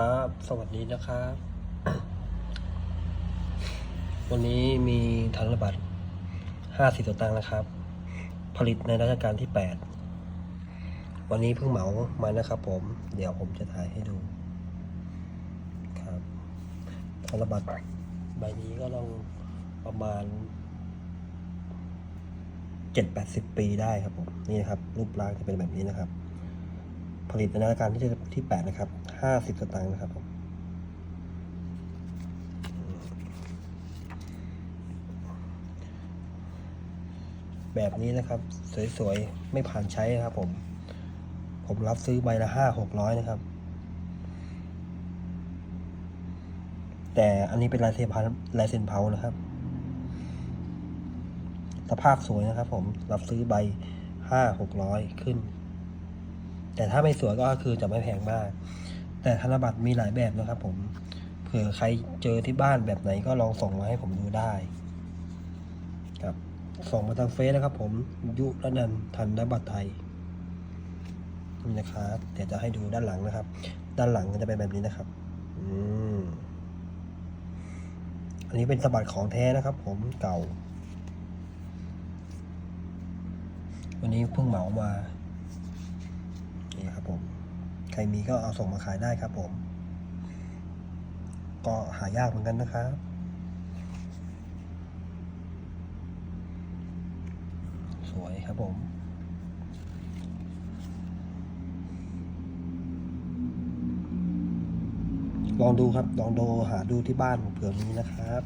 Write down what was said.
ครับ สวัสดีนะครับ วันนี้มีธนบัตรห้าสิบตังค์นะครับ ผลิตในรัชกาลที่แปด วันนี้เพิ่งเหมามานะครับผม เดี๋ยวผมจะถ่ายให้ดู ครับ ธนบัตรใบนี้ก็ต้องประมาณเจ็ดแปดสิบปีได้ครับผม นี่นะครับ รูปร่างจะเป็นแบบนี้นะครับ ผลิตในรัชกาที่ที่แปดนะครับห้าสิบตางค์นะครับผมแบบนี้นะครับ สวยๆ ไม่ผ่านใช้นะครับผม ผมรับซื้อใบละห้าหกร้อยนะครับ แต่อันนี้เป็นลายเซ็นพันลายเซ็นเผานะครับ สภาพสวยนะครับผมรับซื้อใบห้าหกร้อยขึ้น แต่ถ้าไม่สวยก็คือจะไม่แพงมาก แต่ธนบัตรมีหลายแบบนะครับผม เผื่อใครเจอที่บ้านแบบไหนก็ลองส่งมาให้ผมดูได้ ครับส่งมาทางเฟซนะครับ ผมยุรนันท์ธนบัตรไทยนี่นะครับเดี๋ยวจะให้ดูด้านหลังนะครับ ด้านหลังก็จะเป็นแบบนี้นะครับ อืมอันนี้เป็นสบัดของแท้นะครับ ผมเก่า วันนี้เพิ่งเหมามา นี่ครับผมใครมีก็เอาส่งมาขายได้ครับผม ก็หายากเหมือนกันนะครับสวยครับผมลองดูครับ ลองดูหาดูที่บ้านเผื่อมีนะครับ